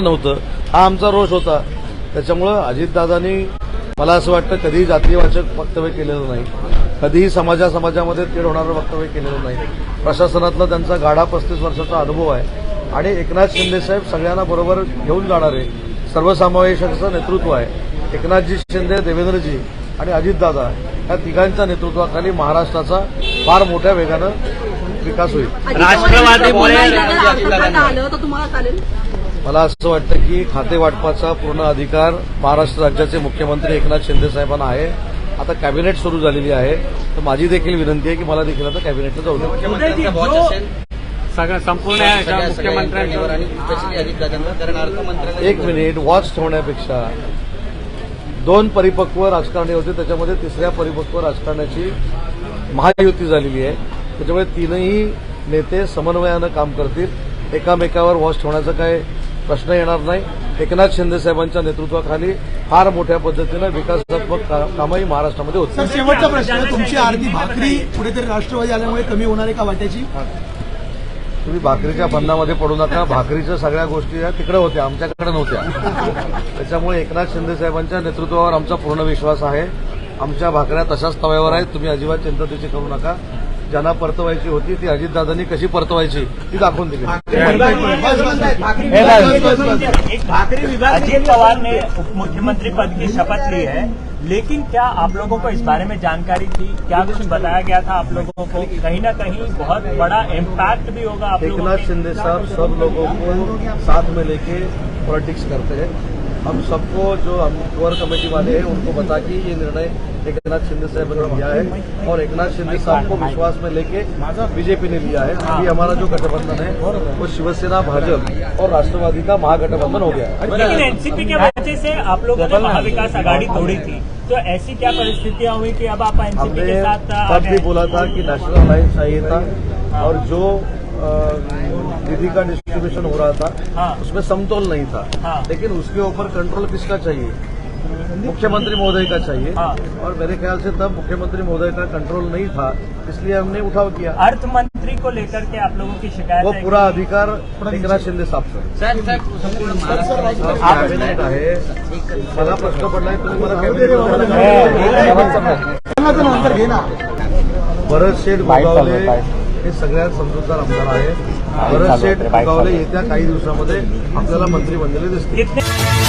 नव्हतं. हा आमचा रोष होता. त्याच्यामुळं अजितदादांनी मला असं वाटतं कधीही जातीयवाचक वक्तव्य केलेलं नाही. कधीही समाजा समाजामध्ये तेढ होणारं वक्तव्य केलेलं नाही. प्रशासनातला त्यांचा गाढा पस्तीस वर्षाचा अनुभव आहे. आणि एकनाथ शिंदेसाहेब सगळ्यांना बरोबर घेऊन जाणारे सर्वसमावेशकाचं नेतृत्व आहे. एकनाथजी शिंदे देवेंद्रजी आणि अजितदादा या तिघांच्या नेतृत्वाखाली महाराष्ट्राचा फार मोठ्या वेगानं विकास होईल. राष्ट्रवादीमुळे- मला असं वाटतं की खाते वाटपाचा पूर्ण अधिकार महाराष्ट्र राज्याचे मुख्यमंत्री एकनाथ शिंदे साहेबांना आहे. आता कॅबिनेट सुरू झालेली आहे. तर माझी देखील विनंती आहे की मला देखील आता कॅबिनेटला जाऊ द्या. संपूर्ण एक मिनिट वॉच ठेवण्यापेक्षा दोन परिपक्व राजकारणी होते त्याच्यामध्ये तिसऱ्या परिपक्व राजकारणाची महायुती झालेली आहे. त्याच्यामुळे तीनही नेते समन्वयानं काम करतील. एकामेकावर वॉच ठेवण्याचा काय प्रश्न येणार नाही. एकनाथ शिंदे साहेबांच्या नेतृत्वाखाली फार मोठ्या पद्धतीनं विकासात्मक कामंही महाराष्ट्रामध्ये सर शेवटचा प्रश्न तुमची आरती भाकरी कुठेतरी राष्ट्रवादी आल्यामुळे कमी होणार आहे का वाट्याची? तुम्ही भाकरीच्या बंधामध्ये पडू नका. भाकरीच्या सगळ्या गोष्टी या तिकडे होत्या आमच्याकडे नव्हत्या. त्याच्यामुळे एकनाथ शिंदे साहेबांच्या नेतृत्वावर आमचा पूर्ण विश्वास आहे. आमच्या भाकऱ्या तशाच तव्यावर आहेत. तुम्ही अजिबात चिंता त्याची करू नका. ज्यांना परतवायची होती ती अजितदादांनी कशी परतवायची ती दाखवून दिली. अजीत पवार ने उप मुख्यमंत्री पद की शपथ ली है लेकिन क्या आप लोगों को इस बारे में जानकारी थी? क्या कुछ बताया गया था आप लोगों को? कहीं ना कहीं बहुत बड़ा इम्पैक्ट भी होगा आप लोगों एकनाथ शिंदे साहब सब लोगों को साथ में लेके पॉलिटिक्स करते हैं। हम सबको जो हम कोर कमेटी वाले हैं उनको बता कि ये निर्णय एक नाथ शिंदे साहब ने लिया है। और एक नाथ शिंदे साहब को विश्वास में लेके बीजेपी ने लिया है। अभी हमारा जो गठबंधन है वो शिवसेना भाजपा और राष्ट्रवादी का महागठबंधन हो गया लेकिन एनसीपी के वजह से आप लोगों ने महाविकास आघाड़ी तोड़ी थी। तो ऐसी क्या परिस्थितियाँ हुई कि अब आप एनसीपी के साथ तब भी बोला था कि नेशनल अलायंस चाहिए था और जो निधि का डिस्ट्रीब्यूशन हो रहा था हाँ। उसमें समतोल नहीं था। हाँ। लेकिन उसके ऊपर कंट्रोल किसका चाहिए? मुख्यमंत्री महोदय का चाहिए। हाँ। और मेरे ख्याल से तब मुख्यमंत्री महोदय का कंट्रोल नहीं था इसलिए हमने उठाव किया। अर्थ मंत्री को लेकर के आप लोगों की शिकायत वो है पूरा अधिकार एकनाथ शिंदे साहब कॅबिनेट आहे मला प्रश्न पडलाय तुम्ही मला कॅबिनेट गोगावले हे सगळ्यात समजूतदार आमदार आहे भरत शेठ गोगावले येत्या काही दिवसामध्ये आपल्याला मंत्री बनलेले दिसतील.